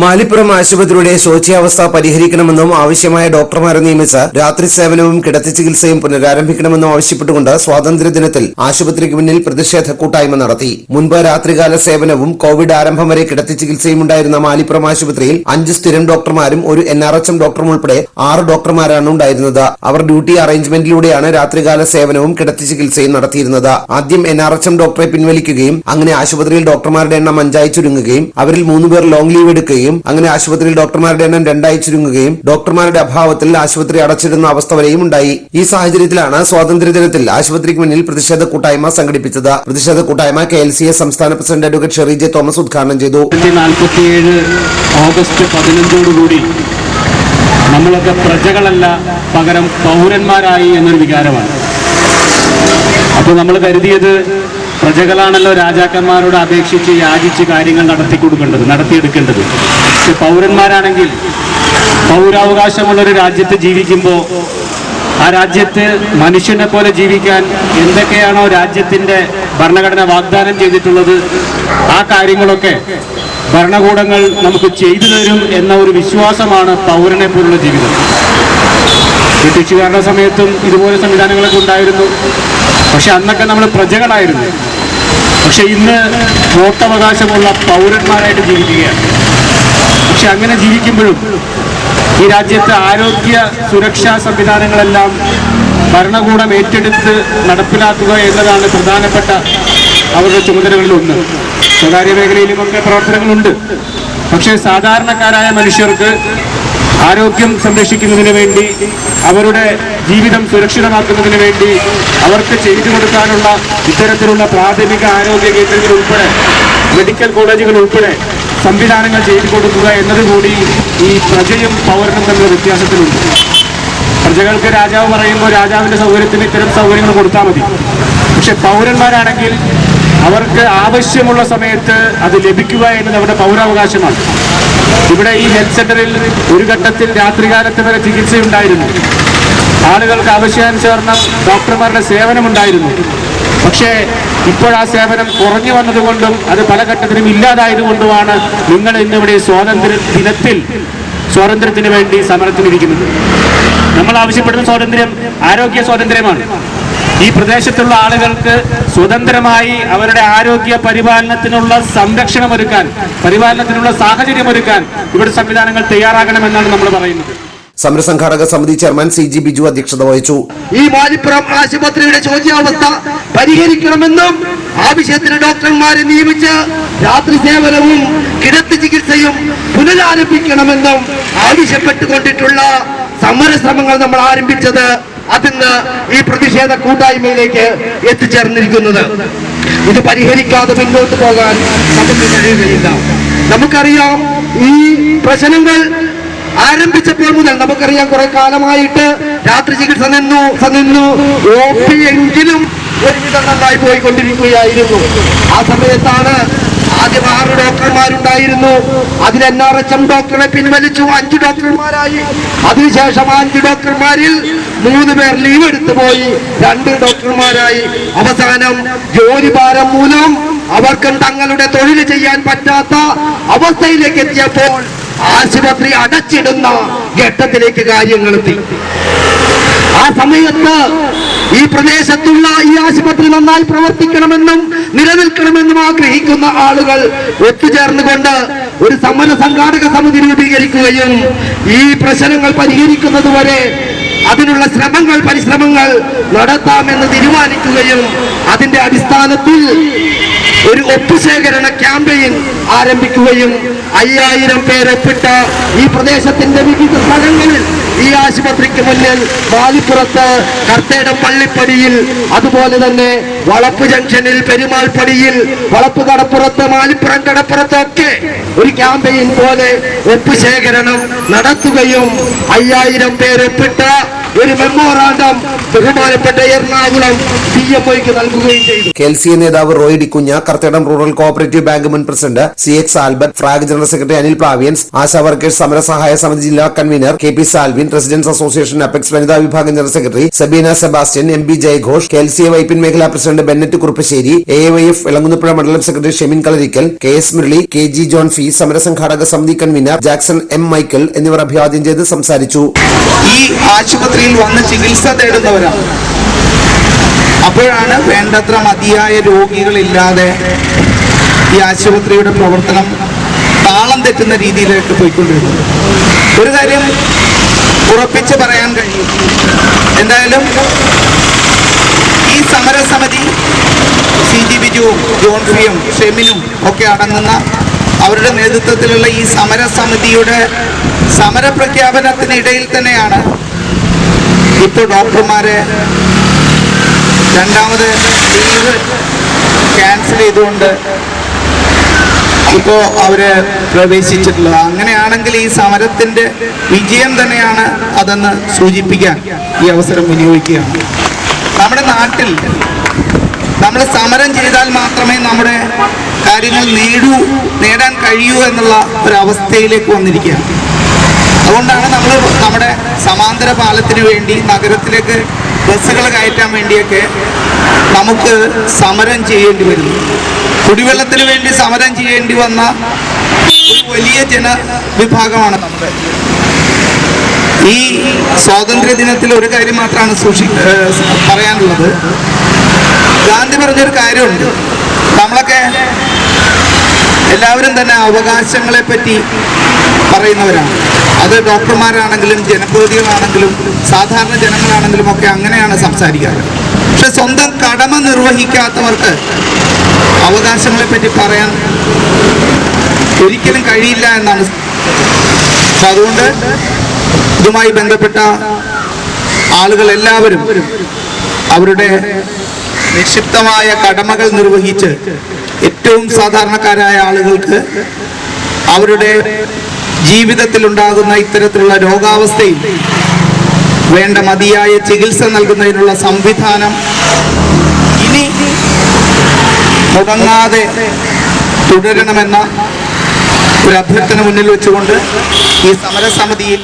മാലിപ്പുറം ആശുപത്രിയുടെ ശോച്യാവസ്ഥ പരിഹരിക്കണമെന്നും ആവശ്യമായ ഡോക്ടർമാരെ നിയമിച്ച് രാത്രി സേവനവും കിടത്തി ചികിത്സയും പുനരാരംഭിക്കണമെന്നും ആവശ്യപ്പെട്ടുകൊണ്ട് സ്വാതന്ത്ര്യദിനത്തിൽ ആശുപത്രിക്ക് മുന്നിൽ പ്രതിഷേധ കൂട്ടായ്മ നടത്തി. മുൻപ് രാത്രികാല സേവനവും കോവിഡ് ആരംഭം വരെ കിടത്തി ചികിത്സയും ഉണ്ടായിരുന്ന മാലിപ്പുറം ആശുപത്രിയിൽ അഞ്ച് സ്ഥിരം ഡോക്ടർമാരും ഒരു എൻ ആർ എച്ച് എം ഡോക്ടറും ഉൾപ്പെടെ ആറ് ഡോക്ടർമാരാണ് ഉണ്ടായിരുന്നത്. അവർ ഡ്യൂട്ടി അറേഞ്ച്മെന്റിലൂടെയാണ് രാത്രികാല സേവനവും കിടത്തി ചികിത്സയും നടത്തിയിരുന്നത്. ആദ്യം എൻ ആർ എച്ച് എം ഡോക്ടറെ പിൻവലിക്കുകയും അങ്ങനെ ആശുപത്രിയിൽ ഡോക്ടർമാരുടെ എണ്ണം അഞ്ചായി ചുരുങ്ങുകയും അവരിൽ മൂന്നുപേർ ലോങ് ലീവ് എടുക്കുകയും അങ്ങനെ ആശുപത്രിയിൽ ഡോക്ടർമാരുടെ എണ്ണം രണ്ടായി ചുരുങ്ങുകയും ഡോക്ടർമാരുടെ അഭാവത്തിൽ ആശുപത്രി അടച്ചിടുന്ന അവസ്ഥ വരെയും ഉണ്ടായി. ഈ സാഹചര്യത്തിലാണ് സ്വാതന്ത്ര്യദിനത്തിൽ ആശുപത്രിക്ക് മുന്നിൽ പ്രതിഷേധ കൂട്ടായ്മ സംഘടിപ്പിച്ചത്. പ്രതിഷേധ കൂട്ടായ്മ കെ എൽ സി എസ് സംസ്ഥാന president advocate Sherry J Thomas ഉദ്ഘാടനം ചെയ്തു. ഓഗസ്റ്റ് പതിനഞ്ചോടുകൂടി നമ്മളൊക്കെ പ്രജകളല്ല പകരം പൗരന്മാരായി എന്നൊരു വികാരമാണ്. അപ്പോൾ നമ്മൾ കരുതിയത് പ്രജകളാണല്ലോ രാജാക്കന്മാരോട് അപേക്ഷിച്ച് യാചിച്ച് കാര്യങ്ങൾ നടത്തി കൊടുക്കേണ്ടത് നടത്തിയെടുക്കേണ്ടത്. പക്ഷെ പൗരന്മാരാണെങ്കിൽ പൗരാവകാശമുള്ള ഒരു രാജ്യത്ത് ജീവിക്കുമ്പോൾ ആ രാജ്യത്ത് മനുഷ്യനെ പോലെ ജീവിക്കാൻ എന്തൊക്കെയാണോ രാജ്യത്തിന്റെ ഭരണഘടന വാഗ്ദാനം ചെയ്തിട്ടുള്ളത് ആ കാര്യങ്ങളൊക്കെ ഭരണകൂടങ്ങൾ നമുക്ക് ചെയ്തു തരും എന്ന ഒരു വിശ്വാസമാണ് പൗരനെ പോലുള്ള ജീവിതം. ബ്രിട്ടീഷുകാരുടെ സമയത്തും ഇതുപോലെ സംവിധാനങ്ങളൊക്കെ ഉണ്ടായിരുന്നു. പക്ഷെ അന്നൊക്കെ നമ്മൾ പ്രജകളായിരുന്നു. പക്ഷെ ഇന്ന് വോട്ടവകാശമുള്ള പൗരന്മാരായിട്ട് ജീവിക്കുകയാണ്. പക്ഷെ അങ്ങനെ ജീവിക്കുമ്പോഴും ഈ രാജ്യത്തെ ആരോഗ്യ സുരക്ഷാ സംവിധാനങ്ങളെല്ലാം ഭരണകൂടം ഏറ്റെടുത്ത് നടപ്പിലാക്കുക എന്നതാണ് പ്രധാനപ്പെട്ട അവരുടെ ചുമതലകളിൽ ഒന്ന്. സ്വകാര്യ മേഖലയിലുമൊക്കെ പ്രവർത്തനങ്ങളുണ്ട്. പക്ഷേ സാധാരണക്കാരായ മനുഷ്യർക്ക് ആരോഗ്യം സംരക്ഷിക്കുന്നതിന് വേണ്ടി അവരുടെ ജീവിതം സുരക്ഷിതമാക്കുന്നതിന് വേണ്ടി അവർക്ക് ചെയ്തു കൊടുക്കാനുള്ള ഇത്തരത്തിലുള്ള പ്രാഥമിക ആരോഗ്യ കേന്ദ്രങ്ങൾ ഉൾപ്പെടെ മെഡിക്കൽ കോളേജുകൾ ഉൾപ്പെടെ സംവിധാനങ്ങൾ ചെയ്തു കൊടുക്കുക എന്നതുകൂടി ഈ പ്രജയും പൗരനും തമ്മിലുള്ള വ്യത്യാസത്തിലുണ്ട്. പ്രജകൾക്ക് രാജാവ് പറയുമ്പോൾ രാജാവിന്റെ സൗകര്യത്തിന് ഇത്തരം സൗകര്യങ്ങൾ കൊടുത്താൽ മതി. പക്ഷെ പൗരന്മാരാണെങ്കിൽ അവർക്ക് ആവശ്യമുള്ള സമയത്ത് അത് ലഭിക്കുക എന്നത് അവരുടെ പൗരാവകാശമാണ്. ഇവിടെ ഈ ഹെൽത്ത് സെന്ററിൽ ഒരു ഘട്ടത്തിൽ രാത്രികാലത്ത് വരെ ചികിത്സയുണ്ടായിരുന്നു. ആളുകൾക്ക് ആവശ്യാനുസരണം ഡോക്ടർമാരുടെ സേവനമുണ്ടായിരുന്നു. പക്ഷേ ഇപ്പോൾ ആ സേവനം കുറഞ്ഞു വന്നതുകൊണ്ടും അത് പല ഘട്ടത്തിലും ഇല്ലാതായതുകൊണ്ടുമാണ് നിങ്ങൾ ഇന്നിവിടെ സ്വാതന്ത്ര്യ ദിനത്തിൽ സ്വാതന്ത്ര്യത്തിന് വേണ്ടി സമരത്തിനിരിക്കുന്നത്. നമ്മൾ ആവശ്യപ്പെടുന്ന സ്വാതന്ത്ര്യം ആരോഗ്യ സ്വാതന്ത്ര്യമാണ്. ഈ പ്രദേശത്തുള്ള ആളുകൾക്ക് സ്വതന്ത്രമായി അവരുടെ ആരോഗ്യ പരിപാലനത്തിനുള്ള സംരക്ഷണം ഒരുക്കാൻ പരിപാലനത്തിനുള്ള സാഹചര്യം ഒരുക്കാൻ ഇവിടെ സംവിധാനങ്ങൾ തയ്യാറാകണമെന്നാണ് നമ്മൾ പറയുന്നത്. സമരസംഘാടക സമിതി ചെയർമാൻ സി ജി ബിജു അധ്യക്ഷത വഹിച്ചു. ഈ മാലിപ്പുറം ആശുപത്രിയുടെ ചോദ്യാവസ്ഥ പരിഹരിക്കണമെന്നും ആവശ്യത്തിന് ഡോക്ടർമാരെ നിയമിച്ച് രാത്രി സേവനവും കിടത്തി ചികിത്സയും പുനരാരംഭിക്കണമെന്നും ആവശ്യപ്പെട്ടുകൊണ്ടിട്ടുള്ള സമരശ്രമങ്ങൾ നമ്മൾ ആരംഭിച്ചത് അതിന്ന് ഈ പ്രതിഷേധ കൂട്ടായ്മയിലേക്ക് എത്തിച്ചേർന്നിരിക്കുന്നത്. ഇത് പരിഹരിക്കാതെ മുന്നോട്ട് പോകാൻ നമുക്ക് കഴിയുകയില്ല നമുക്കറിയാം ഈ പ്രശ്നങ്ങൾ ആരംഭിച്ചപ്പോൾ മുതൽ നമുക്കറിയാം കുറെ കാലമായിട്ട് രാത്രി ചികിത്സ നിന്നു നിന്നു ഒ പി എങ്കിലും ഒരുവിധം നന്നായി പോയിക്കൊണ്ടിരിക്കുകയായിരുന്നു. ആ സമയത്താണ് ആദ്യം ആറ് ഡോക്ടർമാരുണ്ടായിരുന്നു. അതിൽ എൻ ആർ എച്ച് എം ഡോക്ടറെ പിൻവലിച്ചു. അഞ്ച് ഡോക്ടർമാരായി. അതിനുശേഷം അഞ്ച് ഡോക്ടർമാരിൽ മൂന്ന് പേർ ലീവ് എടുത്തു പോയി. രണ്ട് ഡോക്ടർമാരായി. അവസാനം ജോലി ഭാരം മൂലം അവർക്കും തങ്ങളുടെ തൊഴിൽ ചെയ്യാൻ പറ്റാത്ത അവസ്ഥയിലേക്ക് എത്തിയപ്പോൾ ആശുപത്രി അടച്ചിടുന്ന ഘട്ടത്തിലേക്ക് കാര്യങ്ങൾ എത്തി. ആ സമയത്ത് ഈ പ്രദേശത്തുള്ള ഈ ആശുപത്രി നന്നായി പ്രവർത്തിക്കണമെന്നും നിലനിൽക്കണമെന്നും ആഗ്രഹിക്കുന്ന ആളുകൾ ഒത്തുചേർന്നുകൊണ്ട് ഒരു സമര സംഘാടക സമിതി രൂപീകരിക്കുകയും ഈ പ്രശ്നങ്ങൾ പരിഹരിക്കുന്നത് വരെ അതിനുള്ള ശ്രമങ്ങൾ പരിശ്രമങ്ങൾ നടത്താമെന്ന് തീരുമാനിക്കുകയും അതിന്റെ അടിസ്ഥാനത്തിൽ ഒരു ഒപ്പുശേഖരണ ക്യാമ്പയിൻ ആരംഭിക്കുകയും അയ്യായിരം പേരൊപ്പിട്ട ഈ പ്രദേശത്തിന്റെ വിവിധ സ്ഥലങ്ങളിൽ ഈ ആശുപത്രിക്ക് മുന്നിൽ മാലിപ്പുറത്ത് കർത്തേടം പള്ളിപ്പടിയിൽ അതുപോലെ തന്നെ വളപ്പ് ജംഗ്ഷനിൽ പെരുമാൾപ്പടിയിൽ വളപ്പ് കടപ്പുറത്ത് മാലിപ്പുറം കടപ്പുറത്തൊക്കെ ഒരു ക്യാമ്പയിൻ പോലെ ഒപ്പ് ശേഖരണം നടത്തുകയും അയ്യായിരം പേരൊപ്പിട്ട ഒരു മെമ്മോറാണ്ടം ബഹുമാനപ്പെട്ട എറണാകുളം പി എം ഒക്ക് നൽകുകയും ചെയ്തു. കെ എൽ സി നേതാവ് Roy D'Cunha Karthedam rural cooperative bank മുൻ president C X Albert frog general secretary Anil Plaviyans Asha workers സമര സഹായ സമിതി ജില്ലാ convener K P Salvin residents association apex വനിതാ വിഭാഗം general secretary Sabeena Sebastian M B ജയഘോഷ് K L C A Vypin മേഖലാ president Bennet Kuruppassery A Y F Elankunnapuzha മണ്ഡലം secretary Shemin Kalarickal K S Murali K G John ഫി സമരസംഘാടക സമിതി convener Jackson M Michael എന്നിവർ അഭിവാദ്യം ചെയ്ത് സംസാരിച്ചു. ഈ ആശുപത്രിയിൽ വന്ന് ചികിത്സ തേടുന്നവരാണ് അപ്പോഴാണ് വേണ്ടത്ര മതിയായ രോഗികളില്ലാതെ ഈ ആശുപത്രിയുടെ പ്രവർത്തനം താളം തെറ്റുന്ന രീതിയിലേക്ക് പോയിക്കൊണ്ടിരുന്നത്. ഒരു കാര്യം ഉറപ്പിച്ച് പറയാൻ കഴിയും. എന്തായാലും ഈ സമരസമിതി സി ജി ബിജുവും ജോൺഫിയും ഷെമിനും ഒക്കെ അടങ്ങുന്ന അവരുടെ നേതൃത്വത്തിലുള്ള ഈ സമരസമിതിയുടെ സമരപ്രഖ്യാപനത്തിനിടയിൽ തന്നെയാണ് ഇപ്പോൾ ഡോക്ടർമാരെ രണ്ടാമത് ലീവ് ക്യാൻസൽ ചെയ്തുകൊണ്ട് ഇപ്പോൾ അവർ പ്രവേശിച്ചിട്ടുള്ളത്. അങ്ങനെയാണെങ്കിൽ ഈ സമരത്തിന്റെ വിജയം തന്നെയാണ് അതെന്ന് സൂചിപ്പിക്കാൻ ഈ അവസരം വിനിയോഗിക്കുകയാണ്. നമ്മുടെ നാട്ടിൽ നമ്മൾ സമരം ചെയ്താൽ മാത്രമേ നമ്മുടെ കാര്യങ്ങൾ നേടൂ നേടാൻ കഴിയൂ എന്നുള്ള ഒരവസ്ഥയിലേക്ക് വന്നിരിക്കുകയാണ്. അതുകൊണ്ടാണ് നമ്മൾ നമ്മുടെ സമാന്തര പാലത്തിന് വേണ്ടി നഗരത്തിലേക്ക് ബസ്സുകൾ കയറ്റാൻ വേണ്ടിയൊക്കെ നമുക്ക് സമരം ചെയ്യേണ്ടി വരുന്നു. കുടിവെള്ളത്തിന് വേണ്ടി സമരം ചെയ്യേണ്ടി വന്ന ഒരു വലിയ ജനവിഭാഗമാണ് നമ്മുടെ ഈ സ്വാതന്ത്ര്യ ദിനത്തിൽ ഒരു കാര്യം മാത്രമാണ് സൂക്ഷി പറയാനുള്ളത്. ഗാന്ധി പറഞ്ഞൊരു കാര്യമുണ്ട്. നമ്മളൊക്കെ എല്ലാവരും തന്നെ അവകാശങ്ങളെ പറ്റി പറയുന്നവരാണ്. അത് ഡോക്ടർമാരാണെങ്കിലും ജനപ്രതിനിധികളാണെങ്കിലും സാധാരണ ജനങ്ങളാണെങ്കിലും ഒക്കെ അങ്ങനെയാണ് സംസാരിക്കാറ്. പക്ഷെ സ്വന്തം കടമ നിർവഹിക്കാത്തവർക്ക് അവകാശങ്ങളെ പറ്റി പറയാൻ ഒരിക്കലും കഴിയില്ല എന്നാണ്. അപ്പൊ അതുകൊണ്ട് ഇതുമായി ബന്ധപ്പെട്ട ആളുകൾ എല്ലാവരും അവരുടെ നിക്ഷിപ്തമായ കടമകൾ നിർവഹിച്ച് ഏറ്റവും സാധാരണക്കാരായ ആളുകൾക്ക് അവരുടെ ജീവിതത്തിൽ ഉണ്ടാകുന്ന ഇത്തരത്തിലുള്ള രോഗാവസ്ഥയിൽ വേണ്ട മതിയായ ചികിത്സ നൽകുന്നതിനുള്ള സംവിധാനം ഇനി മുടങ്ങാതെ തുടരണമെന്ന ഒരു അഭ്യർത്ഥന മുന്നിൽ വെച്ചുകൊണ്ട് ഈ സമരസമിതിയിൽ